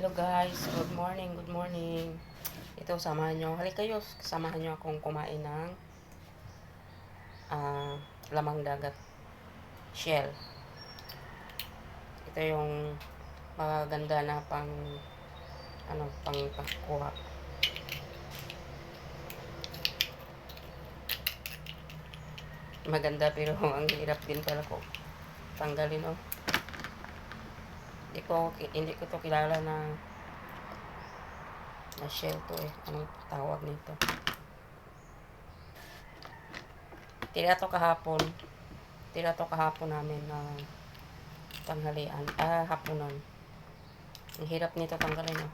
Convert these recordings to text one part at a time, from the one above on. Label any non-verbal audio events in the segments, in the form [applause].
Hello guys, good morning, good morning. Ito, samahan nyo. Halik kayo, samahan nyo akong kumain ng ah, lamang dagat shell. Ito yung maganda na pang ano, pang pagkuha. Maganda pero [laughs] ang hirap din pala ko tanggalin oh. Hindi ko hindi ko to kilala na na shell to eh. Anong tawag nito? Tira to kahapon. Tira to kahapon namin na tanghalian. Ah, hapunan. Ang hirap nito tanggalin oh.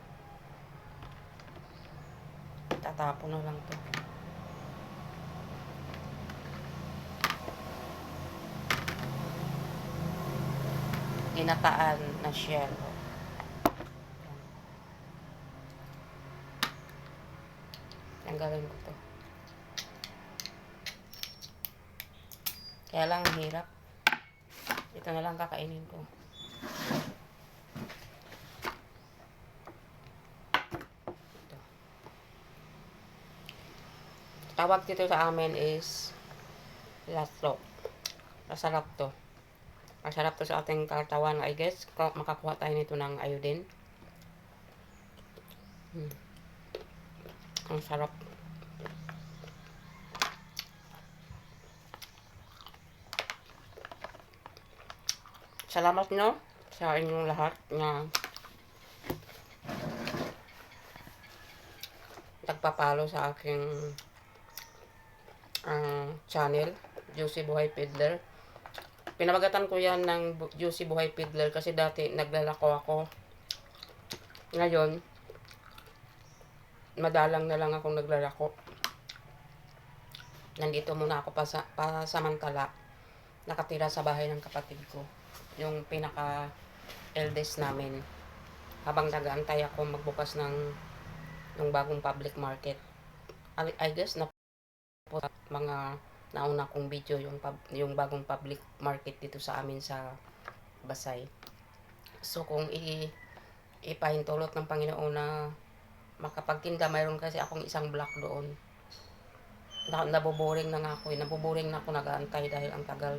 Tatapon na lang to. Ginataan na shell. Tanggalin ko to. Kaya lang ang hirap. Ito na lang kakainin ko. Ito. Tawag dito sa amin is lato. Masarap to. Masarap to sa ating katawan, I guess. Ka- Makakuha tayo nito ng iodine. Hmm. Ang sarap. Salamat no sa inyong lahat na nagpapalo sa aking ah, channel, Juicy Buhay Peddler. Pinamagatan ko yan ng Juicy Buhay Peddler kasi dati naglalako ako. Ngayon, madalang na lang akong naglalako. Nandito muna ako pa sa, pasamantala. Nakatira sa bahay ng kapatid ko. Yung pinaka eldest namin. Habang nag-aantay ako magbukas ng ng bagong public market. I, I guess na mga nauna kong video yung pub, yung bagong public market dito sa amin sa Basay. So kung i ipahintulot ng Panginoon na makapagtinda, mayroon kasi akong isang block doon. Na, naboboring na nga ako eh. Naboboring na ako nag-aantay dahil ang tagal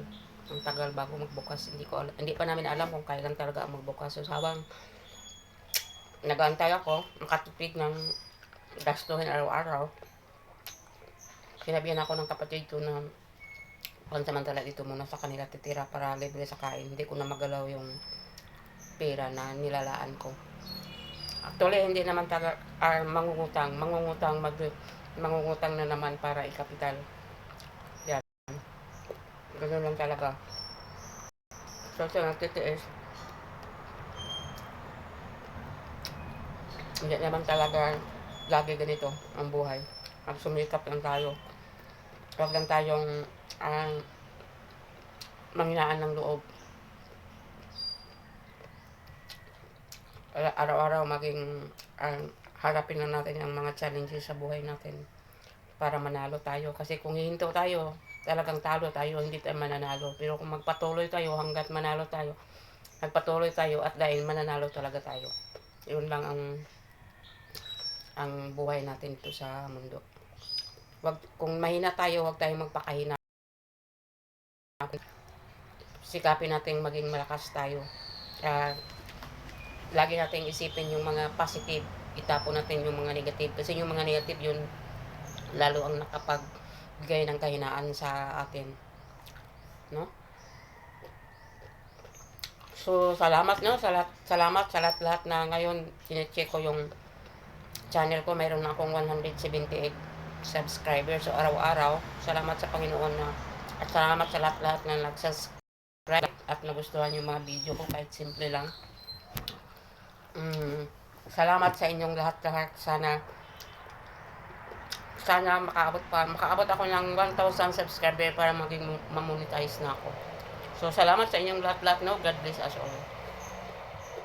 ang tagal bago magbukas. Hindi ko al- hindi pa namin alam kung kailan talaga ang magbukas. So habang nag-aantay ako, makatipid ng gastuhin araw-araw. Sinabihan ako ng kapatid ko na pansamantala dito muna sa kanila titira para libre sa kain. Hindi ko na magalaw yung pera na nilalaan ko. Actually, hindi naman taga ah, mangungutang. Mangungutang, mag, mangungutang na naman para ikapital. Yan. Ganun lang talaga. So, siya nagtitiis. Hindi naman talaga lagi ganito ang buhay. Ang sumikap lang tayo. Huwag lang tayong ang manghinaan ng loob. Ara- Araw-araw maging ang harapin na natin ang mga challenges sa buhay natin para manalo tayo. Kasi kung hihinto tayo, talagang talo tayo, hindi tayo mananalo. Pero kung magpatuloy tayo hanggat manalo tayo, magpatuloy tayo at dahil mananalo talaga tayo. Yun lang ang ang buhay natin dito sa mundo. Wag kung mahina tayo, wag tayong magpakahina. Sikapin nating maging malakas tayo. Kaya lagi nating isipin yung mga positive, itapon natin yung mga negative kasi yung mga negative yun lalo ang nakapagbigay ng kahinaan sa atin. No? So, salamat no, salat, salamat sa lahat-lahat na ngayon chinecheck ko yung channel ko. Mayroon na akong 178 subscribers. So, araw-araw, salamat sa Panginoon na at salamat sa lahat-lahat na nag-subscribe at nagustuhan yung mga video ko kahit simple lang. Mm, salamat sa inyong lahat-lahat. Sana sana makaabot pa, makaabot ako ng 1,000 subscriber para maging mamonetize na ako. So, salamat sa inyong lahat-lahat, no? God bless us all.